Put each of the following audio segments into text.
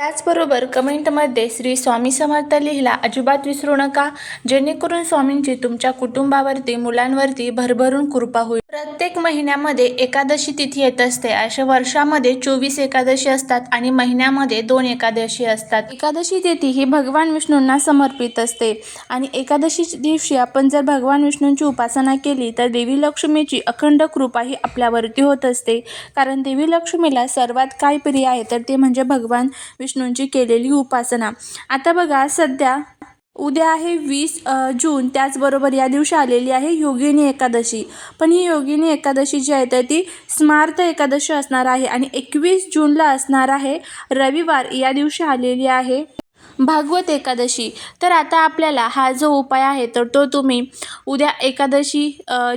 त्याचबरोबर कमेंटमध्ये श्री स्वामी समर्थ लिहिला अजिबात विसरू नका. जेणेकरून स्वामींची तुमच्या कुटुंबावरती मुलांवरती भरभरून कृपा होईल. प्रत्येक महिन्यामध्ये एकादशी तिथी येत असते. अशा वर्षामध्ये चोवीस एकादशी असतात आणि महिन्यामध्ये दोन एकादशी असतात. एकादशी तिथी ही भगवान विष्णूंना समर्पित असते आणि एकादशी दिवशी आपण जर भगवान विष्णूंची उपासना केली तर देवी लक्ष्मीची अखंड कृपा ही आपल्यावरती होत असते. कारण देवी लक्ष्मीला सर्वात काय प्रिय आहे तर ते म्हणजे भगवान विष्णूंची केलेली उपासना. आता बघा सध्या उद्या आहे वीस जून. त्याचबरोबर या दिवशी आलेली आहे योगिनी एकादशी. पण ही योगिनी एकादशी जी आहे तर ती स्मार्त एकादशी असणार आहे. आणि एकवीस जूनला असणार आहे रविवार. या दिवशी आलेली आहे भागवत एकादशी. तर आता आपल्याला हा जो उपाय आहे तर तो तुम्ही उद्या एकादशी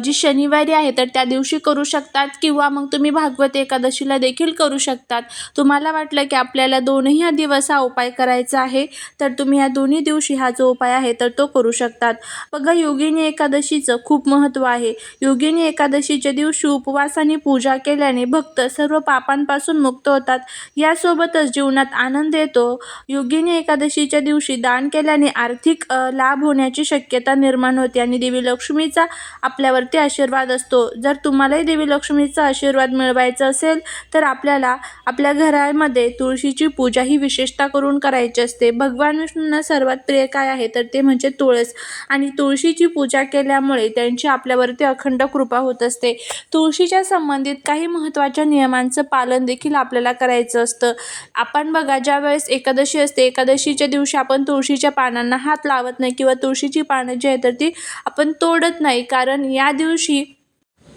जी शनिवारी आहे तर त्या दिवशी करू शकतात किंवा मग तुम्ही भागवत एकादशीला देखील करू शकतात. तुम्हाला वाटलं की आपल्याला दोनही हा दिवस हा उपाय करायचा आहे तर तुम्ही या दोन्ही दिवशी हा जो उपाय आहे तर तो करू शकतात. बघा योगिनी एकादशीचं खूप महत्त्व आहे. योगिनी एकादशीच्या दिवशी उपवास आणि पूजा केल्याने भक्त सर्व पापांपासून मुक्त होतात. यासोबतच जीवनात आनंद येतो. योगिनी एकादशीच्या दिवशी दान केल्याने आर्थिक लाभ होण्याची शक्यता निर्माण होते आणि देवी लक्ष्मीचा आपल्यावरती आशीर्वाद असतो. जर तुम्हालाही देवी लक्ष्मीचा आशीर्वाद मिळवायचा असेल तर आपल्याला आपल्या घरामध्ये तुळशीची पूजा ही विशेषता करून करायची असते. भगवान विष्णूंना सर्वात प्रिय काय आहे तर ते म्हणजे तुळस. आणि तुळशीची पूजा केल्यामुळे त्यांची आपल्यावरती अखंड कृपा होत असते. तुळशीच्या संबंधित काही महत्त्वाच्या नियमांचं पालन देखील आपल्याला करायचं असतं. आपण बघा ज्या वेळेस एकादशी असते एकादशी एकादशीच्या दिवशी आपण तुळशीच्या पानांना हात लावत नाही किंवा तुळशीची पानं जी आहे तर ती आपण तोडत नाही. कारण या दिवशी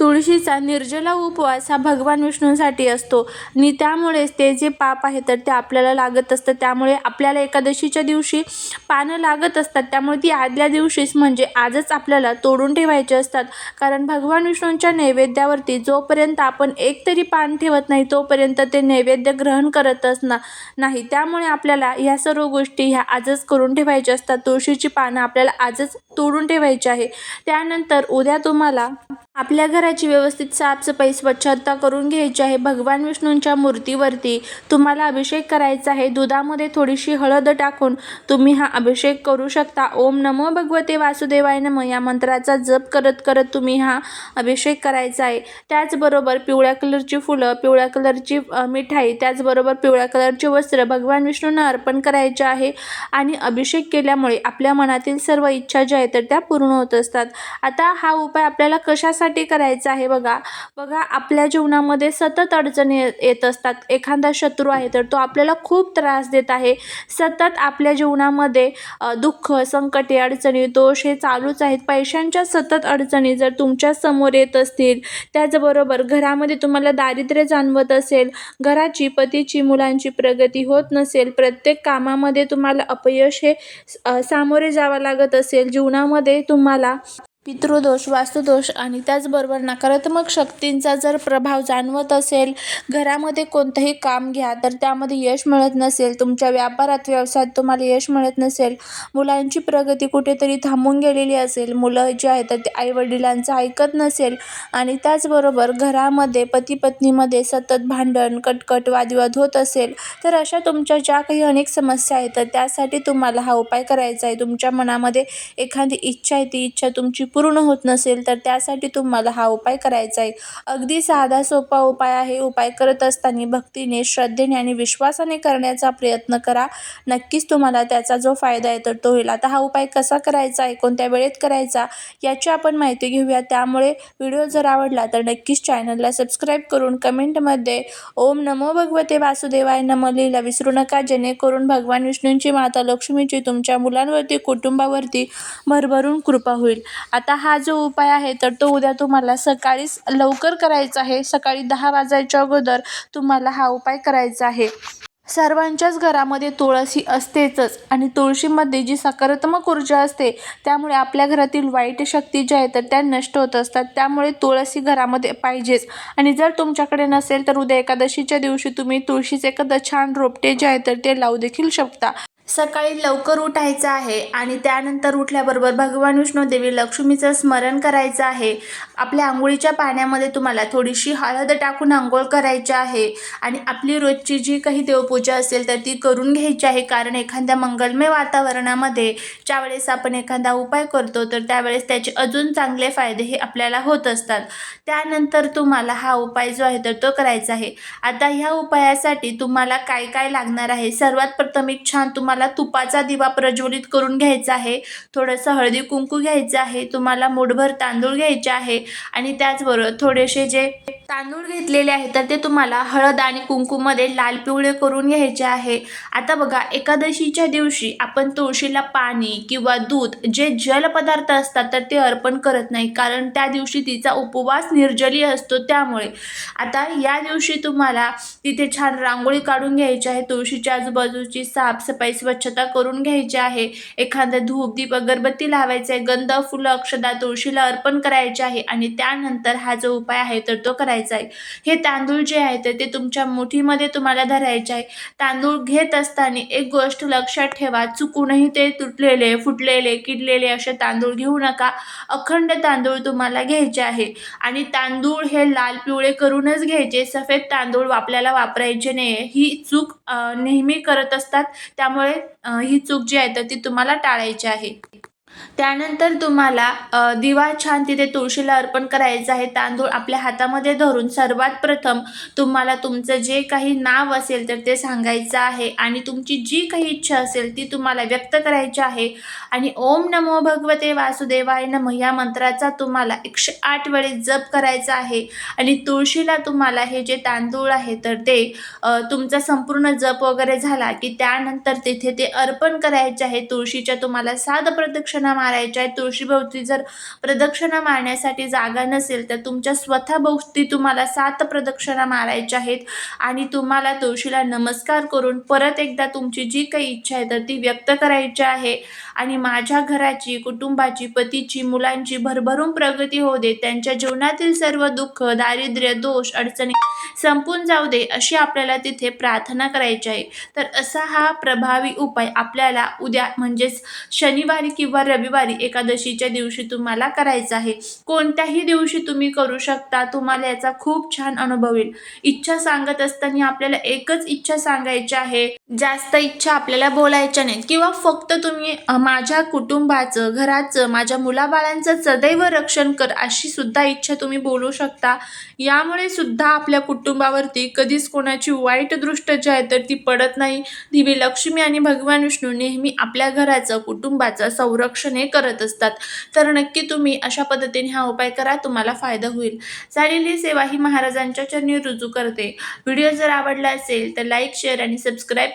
तुळशीचा निर्जला उपवास हा भगवान विष्णूंसाठी असतो. आणि त्यामुळेच ते जे पाप आहे तर ते आपल्याला लागत असतं. त्यामुळे आपल्याला एकादशीच्या दिवशी पानं लागत असतात. त्यामुळे ती आदल्या दिवशीच म्हणजे आजच आपल्याला तोडून ठेवायचे असतात. कारण भगवान विष्णूंच्या नैवेद्यावरती जोपर्यंत आपण एक तरी पान ठेवत नाही तोपर्यंत ते नैवेद्य ग्रहण करतच ना नाही. त्यामुळे आपल्याला ह्या सर्व गोष्टी ह्या आजच करून ठेवायच्या असतात. तुळशीची पानं आपल्याला आजच तोडून ठेवायची आहे. त्यानंतर उद्या तुम्हाला आपल्या घराची व्यवस्थित साफसफाई स्वच्छता करून घ्यायची आहे. भगवान विष्णूंच्या मूर्तीवरती तुम्हाला अभिषेक करायचा आहे. दुधामध्ये थोडीशी हळद टाकून तुम्ही हा अभिषेक करू शकता. ओम नमो भगवते वासुदेवाय नम. या मंत्राचा जप करत करत तुम्ही हा अभिषेक करायचा आहे. त्याचबरोबर पिवळ्या कलरची फुलं पिवळ्या कलरची मिठाई त्याचबरोबर पिवळ्या कलरचे वस्त्र भगवान विष्णूंना अर्पण करायचे आहे. आणि अभिषेक केल्यामुळे आपल्या मनातील सर्व इच्छा ज्या आहेत तर त्या पूर्ण होत असतात. आता हा उपाय आपल्याला कशासाठी करायचा आहे बघा. बघा आपल्या जीवनामध्ये सतत अडचणी येत असतात. एखादा शत्रू आहे तर तो आपल्याला खूप त्रास देत आहे. सतत आपल्या जीवनामध्ये दुःख संकटे अडचणी दोष हे चालूच आहेत. पैशांच्या सतत अडचणी जर तुमच्यासमोर येत असतील त्याचबरोबर घरामध्ये तुम्हाला दारिद्र्य जाणवत असेल घराची पतीची मुलांची प्रगती होत नसेल प्रत्येक कामामध्ये तुम्हाला अपयश हे सामोरे जावं लागत असेल. जीवनामध्ये तुम्हाला पितृदोष वास्तुदोष आणि त्याचबरोबर नकारात्मक शक्तींचा जर प्रभाव जाणवत असेल घरामध्ये कोणतंही काम घ्या तर त्यामध्ये यश मिळत नसेल तुमच्या व्यापारात व्यवसायात तुम्हाला यश मिळत नसेल मुलांची प्रगती कुठेतरी थांबून गेलेली असेल मुलं जी आहेत तर ते आईवडिलांचं ऐकत नसेल आणि त्याचबरोबर घरामध्ये पती पत्नीमध्ये सतत भांडण कटकट वादविवाद होत असेल तर अशा तुमच्या ज्या काही अनेक समस्या आहेत तर त्यासाठी तुम्हाला हा उपाय करायचा आहे. तुमच्या मनामध्ये एखादी इच्छा आहे ती इच्छा तुमची पूर्ण होत नसेल तर त्यासाठी तुम्हाला हा उपाय करायचा आहे. अगदी साधा सोपा उपाय आहे. उपाय करत असताना भक्तीने श्रद्धेने आणि विश्वासाने करण्याचा प्रयत्न करा. नक्कीच तुम्हाला त्याचा जो फायदा आहे तर तो होईल. आता हा उपाय कसा करायचा आहे कोणत्या वेळेत करायचा याची आपण माहिती घेऊया. त्यामुळे व्हिडिओ जर आवडला तर नक्कीच चॅनलला सबस्क्राईब करून कमेंटमध्ये ओम नमो भगवते वासुदेवाय नम लिहिला विसरू नका. जेणेकरून भगवान विष्णूंची माता लक्ष्मीची तुमच्या मुलांवरती कुटुंबावरती भरभरून कृपा होईल. आता आता हा जो उपाय आहे तर तो उद्या तुम्हाला सकाळीच लवकर करायचा आहे. सकाळी दहा वाजायच्या अगोदर तुम्हाला हा उपाय करायचा आहे. सर्वांच्याच घरामध्ये तुळशी असतेच आणि तुळशीमध्ये जी सकारात्मक ऊर्जा असते त्यामुळे आपल्या घरातील वाईट शक्ती ज्या आहेत तर त्या नष्ट होत असतात. त्यामुळे तुळशी घरामध्ये पाहिजेच. आणि जर तुमच्याकडे नसेल तर उद्या एकादशीच्या दिवशी तुम्ही तुळशीचे एखादं छान रोपटे जे आहे तर ते लावू देखील शकता. सकाळी लवकर उठायचं आहे आणि त्यानंतर उठल्याबरोबर भगवान विष्णू देवी लक्ष्मीचं स्मरण करायचं आहे. आपल्या आंघोळीच्या पाण्यामध्ये तुम्हाला थोडीशी हळद टाकून आंघोळ करायची आहे आणि आपली रोजची जी काही देवपूजा असेल तर ती करून घ्यायची आहे. कारण एखाद्या मंगलमय वातावरणामध्ये ज्यावेळेस आपण एखादा उपाय करतो तर त्यावेळेस त्याचे अजून चांगले फायदे हे आपल्याला होत असतात. त्यानंतर तुम्हाला हा उपाय जो आहे तर तो करायचा आहे. आता ह्या उपायासाठी तुम्हाला काय काय लागणार आहे? सर्वात प्रथम एक छान तुम्हाला तुपाचा दिवा प्रज्वलित करून घ्यायचा आहे थोडंसं हळदी कुंकू घ्यायचं आहे तुम्हाला मुठभर तांदूळ घ्यायचे आहे आणि त्याचबरोबर थोडेसे जे तांदूळ घेतलेले आहेत तर ते तुम्हाला हळद आणि कुंकूमध्ये लाल पिवळे करून घ्यायचे आहे. आता बघा एकादशीच्या दिवशी आपण तुळशीला पाणी किंवा दूध जे जलपदार्थ असतात तर ते अर्पण करत नाही कारण त्या दिवशी तिचा उपवास निर्जली असतो. त्यामुळे आता या दिवशी तुम्हाला तिथे छान रांगोळी काढून घ्यायची आहे तुळशीच्या आजूबाजूची साफसफाई स्वच्छता करून घ्यायची आहे. एखादं धूप दीप अगरबत्ती लावायचं आहे गंध फुलं अक्षदा तुळशीला अर्पण करायचे आहे आणि त्यानंतर हा जो उपाय आहे तर तो करायचा आहे. हे तांदूळ जे आहे तर ते तुमच्या मुठीमध्ये तुम्हाला धरायचे आहे. तांदूळ घेत असताना एक गोष्ट लक्षात ठेवा चुकूनही ते तुटलेले फुटलेले किडलेले असे तांदूळ घेऊ नका. अखंड तांदूळ तुम्हाला घ्यायचे आहे आणि तांदूळ हे लाल पिवळे करूनच घ्यायचे. सफेद तांदूळ आपल्याला वापरायचे नाही. ही चूक नेहमी करत असतात. त्यामुळे ही चूक जी आहे तर ती तुम्हाला टाळायची आहे. त्यानंतर तुम्हाला दिवा छान तिथे तुळशीला अर्पण करायचं आहे. तांदूळ आपल्या हातामध्ये धरून सर्वात प्रथम तुम्हाला तुमचं जे काही नाव असेल तर ते सांगायचं आहे आणि तुमची जी काही इच्छा असेल ती तुम्हाला व्यक्त करायची आहे. आणि ओम नमो भगवते वासुदेवाय नम या मंत्राचा तुम्हाला एकशे आठ वेळेस जप करायचा आहे. आणि तुळशीला तुम्हाला हे जे तांदूळ आहे तर ते तुमचा संपूर्ण जप वगैरे झाला की त्यानंतर तिथे ते अर्पण करायचे आहे. तुळशीच्या तुम्हाला साध प्रदक्षिणा मारायच्या आहेत. तुळशीभोवती जर प्रदक्षिणा मारण्यासाठी जागा नसेल तर तुमच्या स्वतःभोवती तुम्हाला सात प्रदक्षिणा मारायच्या आहेत आणि तुम्हाला तुळशीला नमस्कार करून परत एकदा तुमची जी काही इच्छा आहे तर ती व्यक्त करायची आहे. आणि माझ्या घराची कुटुंबाची पतीची मुलांची भरभरून प्रगती होऊ दे. त्यांच्या जीवनातील सर्व दुःख दारिद्र्य दोष अडचणी संपून जाऊ दे अशी आपल्याला तिथे प्रार्थना करायची आहे. तर असा हा प्रभावी उपाय आपल्याला उद्या म्हणजेच शनिवारी किंवा रविवारी रविवारी एकादशीच्या दिवशी तुम्हाला करायचं आहे. कोणत्याही दिवशी तुम्ही करू शकता. तुम्हाला याचा खूप छान अनुभव येईल. इच्छा सांगत असताना आपल्याला एकच इच्छा सांगायची आहे जास्त इच्छा आपल्याला बोलायच्या नाहीत. किंवा फक्त तुम्ही माझ्या कुटुंबाचं घराचं माझ्या मुलाबाळांचं सदैव रक्षण कर अशी सुद्धा इच्छा तुम्ही बोलू शकता. यामुळे सुद्धा आपल्या कुटुंबावरती कधीच कोणाची वाईट दृष्ट जी आहे तर ती पडत नाही. दिवी लक्ष्मी आणि भगवान विष्णू नेहमी आपल्या घराचं कुटुंबाचं संरक्षण हे करत असतात. तर नक्की तुम्ही अशा पद्धतीने हा उपाय करा तुम्हाला फायदा होईल. झालेली सेवा ही महाराजांच्या चरणी रुजू करते. व्हिडिओ जर आवडला असेल तर लाईक शेअर आणि सबस्क्राईब